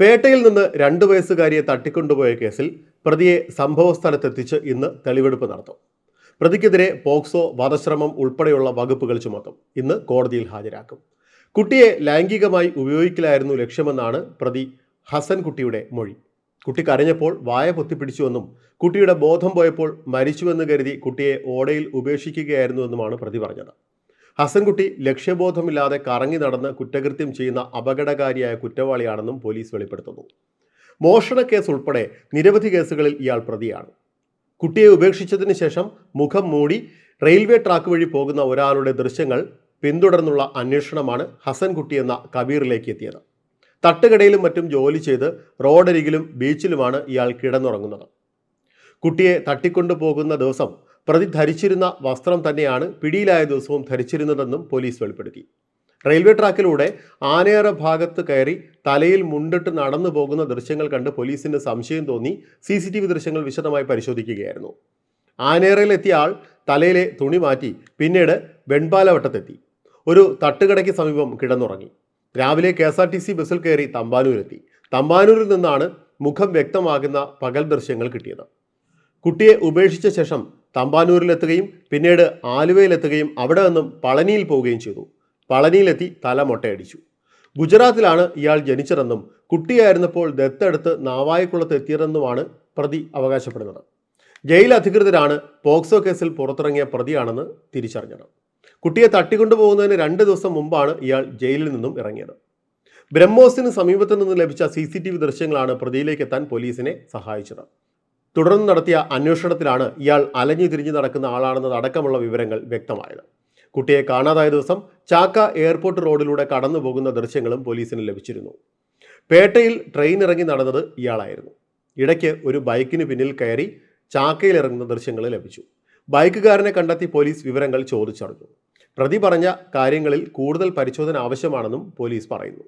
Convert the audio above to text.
പേട്ടയിൽ നിന്ന് രണ്ടു വയസ്സുകാരിയെ തട്ടിക്കൊണ്ടുപോയ കേസിൽ പ്രതിയെ സംഭവസ്ഥലത്തെത്തിച്ച് ഇന്ന് തെളിവെടുപ്പ് നടത്തും. പ്രതിക്കെതിരെ പോക്സോ വധശ്രമം ഉൾപ്പെടെയുള്ള വകുപ്പുകൾ ചുമത്തും. ഇന്ന് കോടതിയിൽ ഹാജരാക്കും. കുട്ടിയെ ലൈംഗികമായി ഉപയോഗിക്കലായിരുന്നു ലക്ഷ്യമെന്നാണ് പ്രതി ഹസൻ കുട്ടിയുടെ മൊഴി. കുട്ടി കരഞ്ഞപ്പോൾ വായ പൊത്തിപ്പിടിച്ചുവെന്നും കുട്ടിയുടെ ബോധം പോയപ്പോൾ മരിച്ചുവെന്ന് കരുതി കുട്ടിയെ ഓടയിൽ ഉപേക്ഷിക്കുകയായിരുന്നുവെന്നുമാണ് പ്രതി പറഞ്ഞത്. ഹസൻകുട്ടി ലക്ഷ്യബോധമില്ലാതെ കറങ്ങി നടന്ന് കുറ്റകൃത്യം ചെയ്യുന്ന അപകടകാരിയായ കുറ്റവാളിയാണെന്നും പോലീസ് വെളിപ്പെടുത്തുന്നു. മോഷണ കേസ് ഉൾപ്പെടെ നിരവധി കേസുകളിൽ ഇയാൾ പ്രതിയാണ്. കുട്ടിയെ ഉപേക്ഷിച്ചതിന് ശേഷം മുഖം മൂടി റെയിൽവേ ട്രാക്ക് വഴി പോകുന്ന ഒരാളുടെ ദൃശ്യങ്ങൾ പിന്തുടർന്നുള്ള അന്വേഷണമാണ് ഹസൻകുട്ടി എന്ന കബീറിലേക്ക് എത്തിയത്. തട്ടുകടയിലും മറ്റും ജോലി ചെയ്ത് റോഡരികിലും ബീച്ചിലുമാണ് ഇയാൾ കിടന്നുറങ്ങുന്നത്. കുട്ടിയെ തട്ടിക്കൊണ്ടു പോകുന്ന ദിവസം പ്രതി ധരിച്ചിരുന്ന വസ്ത്രം തന്നെയാണ് പിടിയിലായ ദിവസവും ധരിച്ചിരുന്നതെന്നും പോലീസ് വെളിപ്പെടുത്തി. റെയിൽവേ ട്രാക്കിലൂടെ ആനയറ ഭാഗത്ത് കയറി തലയിൽ മുണ്ടിട്ട് നടന്നു പോകുന്ന ദൃശ്യങ്ങൾ കണ്ട് പോലീസിന് സംശയം തോന്നി. സി സി ടി വി ദൃശ്യങ്ങൾ വിശദമായി പരിശോധിക്കുകയായിരുന്നു. ആനയറയിലെത്തിയ ആൾ തലയിലെ തുണി മാറ്റി പിന്നീട് വെൺപാലവട്ടത്തെത്തി. ഒരു തട്ടുകടയ്ക്ക് സമീപം കിടന്നുറങ്ങി. രാവിലെ K S R T C ബസ്സിൽ കയറി തമ്പാനൂരെത്തി. തമ്പാനൂരിൽ നിന്നാണ് മുഖം വ്യക്തമാകുന്ന പകൽ ദൃശ്യങ്ങൾ കിട്ടിയത്. കുട്ടിയെ ഉപേക്ഷിച്ച ശേഷം തമ്പാനൂരിലെത്തുകയും പിന്നീട് ആലുവയിലെത്തുകയും അവിടെ നിന്നും പളനിയിൽ പോവുകയും ചെയ്തു. പളനിയിലെത്തി തല മൊട്ടയടിച്ചു. ഗുജറാത്തിലാണ് ഇയാൾ ജനിച്ചതെന്നും കുട്ടിയായിരുന്നപ്പോൾ ദത്തെടുത്ത് നാവായിക്കുളത്ത് എത്തിയതെന്നുമാണ് പ്രതി അവകാശപ്പെടുന്നത്. ജയിൽ അധികൃതരാണ് പോക്സോ കേസിൽ പുറത്തിറങ്ങിയ പ്രതിയാണെന്ന് തിരിച്ചറിഞ്ഞത്. കുട്ടിയെ തട്ടിക്കൊണ്ടുപോകുന്നതിന് രണ്ട് ദിവസം മുമ്പാണ് ഇയാൾ ജയിലിൽ നിന്നും ഇറങ്ങിയത്. ബ്രഹ്മോസിന് സമീപത്തു നിന്ന് ലഭിച്ച സി ദൃശ്യങ്ങളാണ് പ്രതിയിലേക്ക് എത്താൻ പോലീസിനെ സഹായിച്ചത്. തുടർന്ന് നടത്തിയ അന്വേഷണത്തിലാണ് ഇയാൾ അലഞ്ഞു തിരിഞ്ഞു നടക്കുന്ന ആളാണെന്നത് അടക്കമുള്ള വിവരങ്ങൾ വ്യക്തമായത്. കുട്ടിയെ കാണാതായ ദിവസം ചാക്ക എയർപോർട്ട് റോഡിലൂടെ കടന്നു പോകുന്ന ദൃശ്യങ്ങളും പോലീസിന് ലഭിച്ചിരുന്നു. പേട്ടയിൽ ട്രെയിൻ ഇറങ്ങി നടന്നത് ഇയാളായിരുന്നു. ഇടയ്ക്ക് ഒരു ബൈക്കിന് പിന്നിൽ കയറി ചാക്കയിൽ ഇറങ്ങുന്ന ദൃശ്യങ്ങൾ ലഭിച്ചു. ബൈക്കുകാരനെ കണ്ടെത്തി പോലീസ് വിവരങ്ങൾ ചോദിച്ചറിഞ്ഞു. പ്രതി പറഞ്ഞ കാര്യങ്ങളിൽ കൂടുതൽ പരിശോധന ആവശ്യമാണെന്നും പോലീസ് പറയുന്നു.